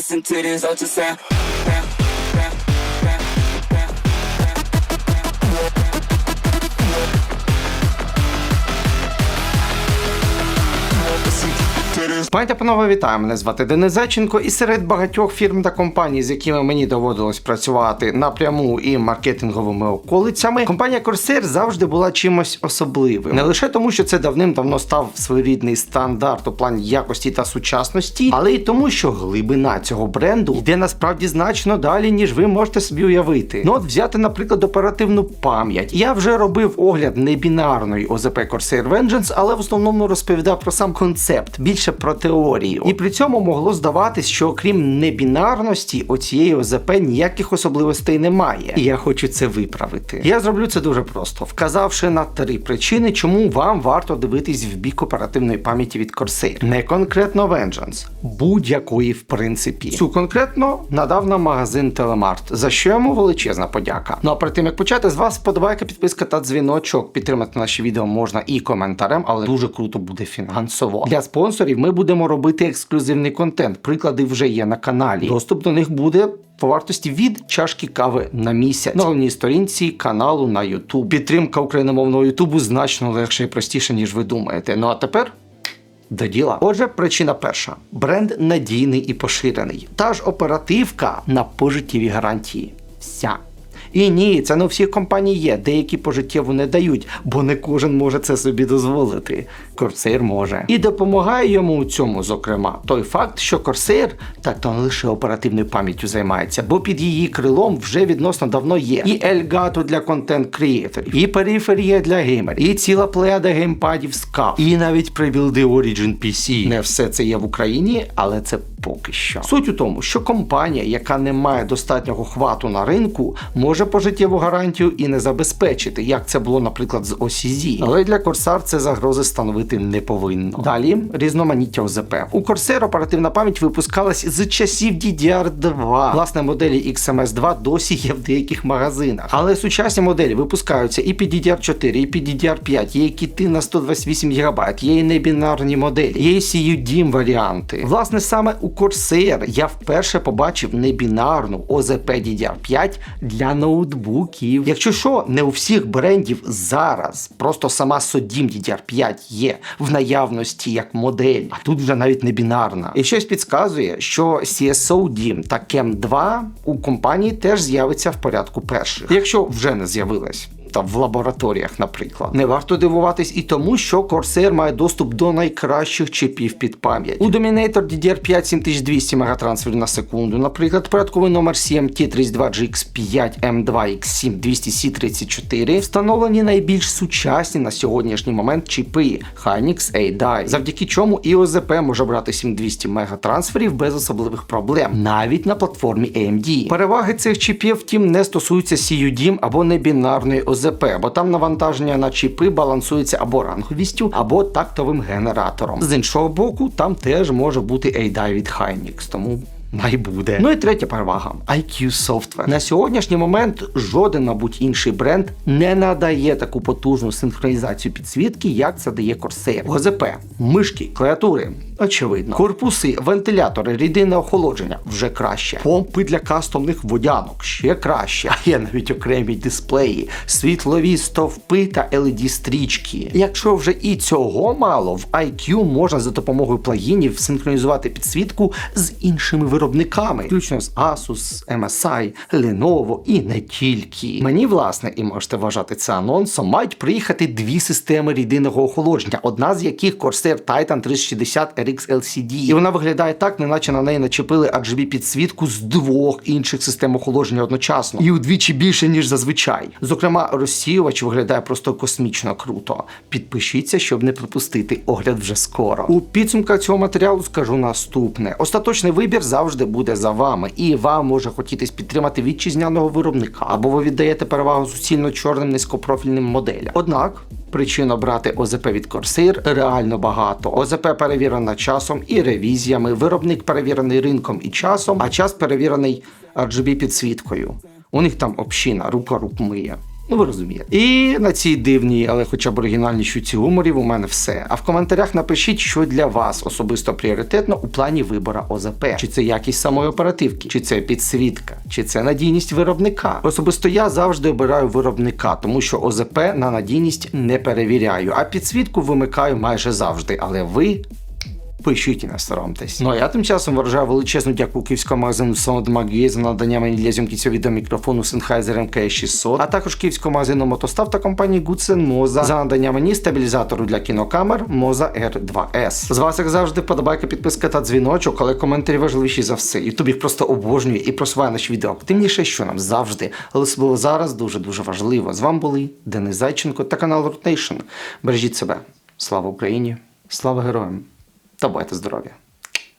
Listen to this ultrasound. Пані панове, вітаю! Мене звати Денис Зайченко, і серед багатьох фірм та компаній, з якими мені доводилось працювати напряму і маркетинговими околицями, компанія Corsair завжди була чимось особливим. Не лише тому, що це давним-давно став своєрідний стандарт у плані якості та сучасності, але й тому, що глибина цього бренду йде насправді значно далі, ніж ви можете собі уявити. Ну от взяти, наприклад, оперативну пам'ять. Я вже робив огляд небінарної ОЗП Corsair Vengeance, але в основному розповідав про сам концепт, більше про теорію. І при цьому могло здаватись, що окрім небінарності, оцієї ОЗП ніяких особливостей немає. І я хочу це виправити. Я зроблю це дуже просто, вказавши на три причини, чому вам варто дивитись в бік оперативної пам'яті від Corsair. Не конкретно Vengeance, будь-якої в принципі. Цю конкретно надав нам магазин Телемарт, за що йому величезна подяка. Ну а перед тим як почати, з вас вподобайка, підписка та дзвіночок. Підтримати наші відео можна і коментарем, але дуже круто буде фінансово. Для спонсорів ми будемо робити ексклюзивний контент. Приклади вже є на каналі. Доступ до них буде. По вартості від чашки кави на місяць на головній сторінці каналу на YouTube. Підтримка україномовного Ютубу значно легше і простіше, ніж ви думаєте. Ну а тепер до діла. Отже, причина перша: бренд надійний і поширений. Та ж оперативка на пожиттєві гарантії. Вся. І ні, це не у всіх компаній є. Деякі пожиттєву не дають, бо не кожен може це собі дозволити. Corsair може. І допомагає йому у цьому, зокрема, той факт, що Corsair так то не лише оперативною пам'яттю займається, бо під її крилом вже відносно давно є і Elgato для контент креаторів, і периферія для геймерів, і ціла плеяда геймпадів SCAF, і навіть прибілди Origin PC. Не все це є в Україні, але це поки що. Суть у тому, що компанія, яка не має достатнього хвату на ринку, може пожиттєву гарантію і не забезпечити, як це було, наприклад, з OCZ. Але для Corsair це загрози становити не повинно. Далі різноманіття ОЗП. У Corsair оперативна пам'ять випускалась з часів DDR2. Власне, моделі XMS2 досі є в деяких магазинах. Але сучасні моделі випускаються і під DDR4, і під DDR5, є кіти на 128 ГБ, є і небінарні моделі, є і CUDIM варіанти. Власне, саме у Corsair я вперше побачив небінарну ОЗП DDR5 для ноутбуків. Якщо що, не у всіх брендів зараз просто сама SODIMM DDR5 є в наявності як модель, а тут вже навіть не бінарна. І щось підказує, що CSO DIMM та CAM 2 у компанії теж з'явиться в порядку перших, якщо вже не з'явилась. Та в лабораторіях, наприклад, не варто дивуватись і тому, що Corsair має доступ до найкращих чипів під пам'ять. У Dominator DDR5 7200 мегатрансферів на секунду, наприклад, порядковий номер CMT32GX5M2X7 200C34 встановлені найбільш сучасні на сьогоднішній момент чіпи Hynix A-Die, завдяки чому і ОЗП може брати 7200 мегатрансферів без особливих проблем, навіть на платформі AMD. Переваги цих чіпів, втім, не стосуються CUDIM або небінарної ОЗП, бо там навантаження на чіпи балансується або ранговістю, або тактовим генератором. З іншого боку, там теж може бути ADI від Hynix, тому. Най буде. Ну і третя перевага IQ Software. На сьогоднішній момент жоден, мабуть, інший бренд не надає таку потужну синхронізацію підсвітки, як це дає Corsair. ОЗП, мишки, клавіатури. Очевидно, корпуси, вентилятори, рідинне охолодження вже краще. Помпи для кастомних водянок ще краще. А є навіть окремі дисплеї, світлові стовпи та LED стрічки. Якщо вже і цього мало, в IQ можна за допомогою плагінів синхронізувати підсвітку з іншими виробниками, включно з Asus, MSI, Lenovo і не тільки. Мені, власне, і можете вважати це анонсом, мають приїхати дві системи рідинного охолодження, одна з яких Corsair Titan 360 RX LCD. І вона виглядає так, неначе на неї начепили RGB підсвітку з двох інших систем охолодження одночасно. І удвічі більше, ніж зазвичай. Зокрема, розсіювач виглядає просто космічно круто. Підпишіться, щоб не пропустити огляд вже скоро. У підсумках цього матеріалу скажу наступне: остаточний вибір завжди буде за вами, і вам може хотітись підтримати вітчизняного виробника, або ви віддаєте перевагу суцільно чорним низькопрофільним моделям. Однак. Причин обрати ОЗП від Corsair реально багато. ОЗП перевірена часом і ревізіями, виробник перевірений ринком і часом, а час перевірений RGB підсвіткою. У них там община, рука рук миє. Ну, ви розумієте. І на цій дивній, але хоча б оригінальній щуці гуморів у мене все. А в коментарях напишіть, що для вас особисто пріоритетно у плані вибора ОЗП. Чи це якість самої оперативки, чи це підсвітка, чи це надійність виробника. Особисто я завжди обираю виробника, тому що ОЗП на надійність не перевіряю, а підсвітку вимикаю майже завжди. Але ви Пишіть і не соромтесь. Ну а я тим часом виражаю величезну дяку київському магазину Soundmag за надання мені для зйомки цього відео мікрофону Sennheiser MK600, а також київському магазину Мотостав та компанії Goodsen Moza за надання мені стабілізатору для кінокамер Moza R2S. З вас, як завжди, вподобайка, підписка та дзвіночок, але коментарі важливіші за все. Ютуб їх просто обожнює і просуває наші відео активніше, що нам завжди, але особливо зараз дуже дуже важливо. З вами були Денис Зайченко та канал Rotation. Бережіть себе. Слава Україні! Слава героям! Та байте здорові!